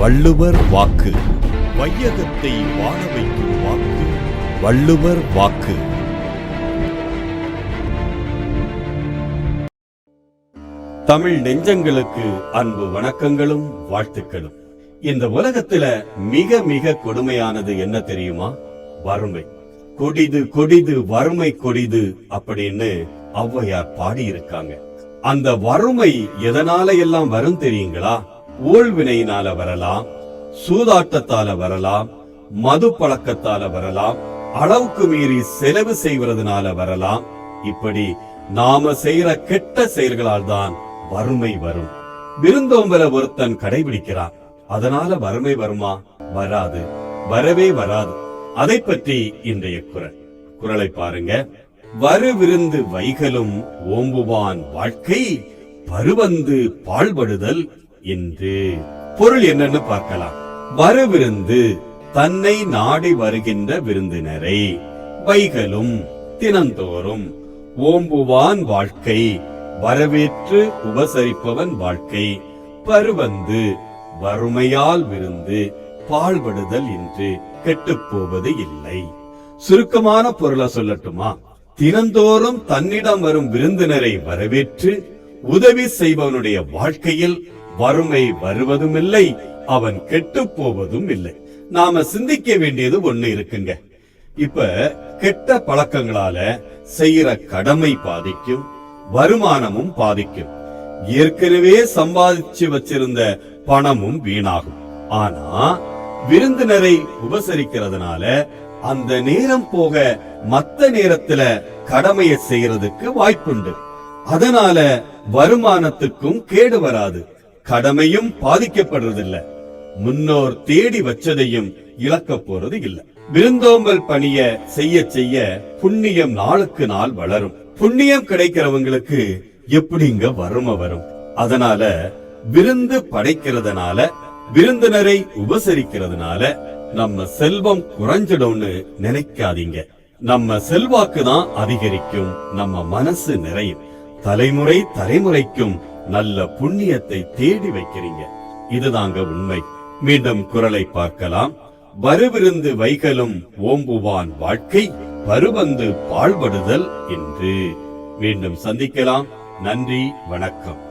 வள்ளுவர் வாக்கு. வையகத்தை வாழ வைக்கும் வாக்கு. வள்ளுவர் வாக்கு. தமிழ் நெஞ்சங்களுக்கு அன்பு வணக்கங்களும் வாழ்த்துக்களும். இந்த உலகத்துல மிக மிக கொடுமையானது என்ன தெரியுமா? வறுமை. கொடிது கொடிது வறுமை கொடிது அப்படின்னு ஔவையார் பாடியிருக்காங்க. அந்த வறுமை எதனால எல்லாம் வரும் தெரியுங்களா? ஊழ்வினையினால வரலாம் சூதாட்டத்தால வரலாம் மது பழக்கத்தால வரலாம் அளவுக்கு மீறி செலவு செய்வதனால வரலாம். இப்படி நாம செய்யற கெட்ட செயல்களால் தான் வறுமை வரும். விருந்தோம்பல ஒருத்தன் கடைபிடிக்கிறான். அதனால வறுமை வருமா? வராது. வரவே வராது. அதை பற்றி இன்றைய குரல். குரலை பாருங்க. வரு விருந்து வைகலும் ஓம்புவான் வாழ்க்கை பருவந்து பாழ்படுதல் என்று. பொருள் என்னன்னு பார்க்கலாம். வரவிருந்து தன்னை நாடி வருகின்ற விருந்தினரை. வைகளும் தினந்தோறும் ஓம்புவான் வாழ்க்கை. வரவேற்று உபசரிப்பவன் வாழ்க்கை. பருவந்து வறுமையால் விருந்து பாழ்படுதல் என்று கெட்டுப்போவது இல்லை. சுருக்கமான பொருளை சொல்லட்டுமா? தினந்தோறும் தன்னிடம் வரும் விருந்தினரை வரவேற்று உதவி செய்பவனுடைய வாழ்க்கையில் வறுமை வருவதும் இல்லை அவன் கெட்டு போவதும் இல்லை நாம சிந்திக்க வேண்டியது ஒண்ணு இருக்குங்க. இப்ப கெட்ட பழக்கங்களால செய்யற கடமை பாதிக்கும் வருமானமும் பாதிக்கும். ஏற்கனவே சம்பாதிச்சு வச்சிருந்த பணமும் வீணாகும். ஆனா விருந்தினரை உபசரிக்கிறதுனால அந்த நேரம் போக மத்த நேரத்துல கடமையை செய்யறதுக்கு வாய்ப்புண்டு. அதனால வருமானத்துக்கும் கேடு வராது. கடமையும் பாதிக்கப்படுறதில்ல. முன்னோர் தேடி வச்சதையும் இழக்க போறது இல்ல. விருந்தோம்பல் பணிய செய்ய செய்ய புண்ணியம் நாளுக்கு நாள் வளரும். புண்ணியம் கிடைக்கிறவங்களுக்கு எப்படிங்க வறுமை வரும்? அதனால விருந்து படைக்கிறதுனால விருந்தினரை உபசரிக்கிறதுனால நம்ம செல்வம் குறைஞ்சிடும்னு நினைக்காதீங்க. நம்ம செல்வாக்கு தான் அதிகரிக்கும். நம்ம மனசு நிறையும். தலைமுறை தலைமுறைக்கும் நல்ல புண்ணியத்தை தேடி வைக்கிறீங்க. இதுதாங்க உண்மை. மீண்டும் குரலை பார்க்கலாம். வருவிருந்து வைகலும் ஓம்புவான் வாழ்க்கை பருவந்து பாழ்படுதல் என்று. மீண்டும் சந்திக்கலாம். நன்றி வணக்கம்.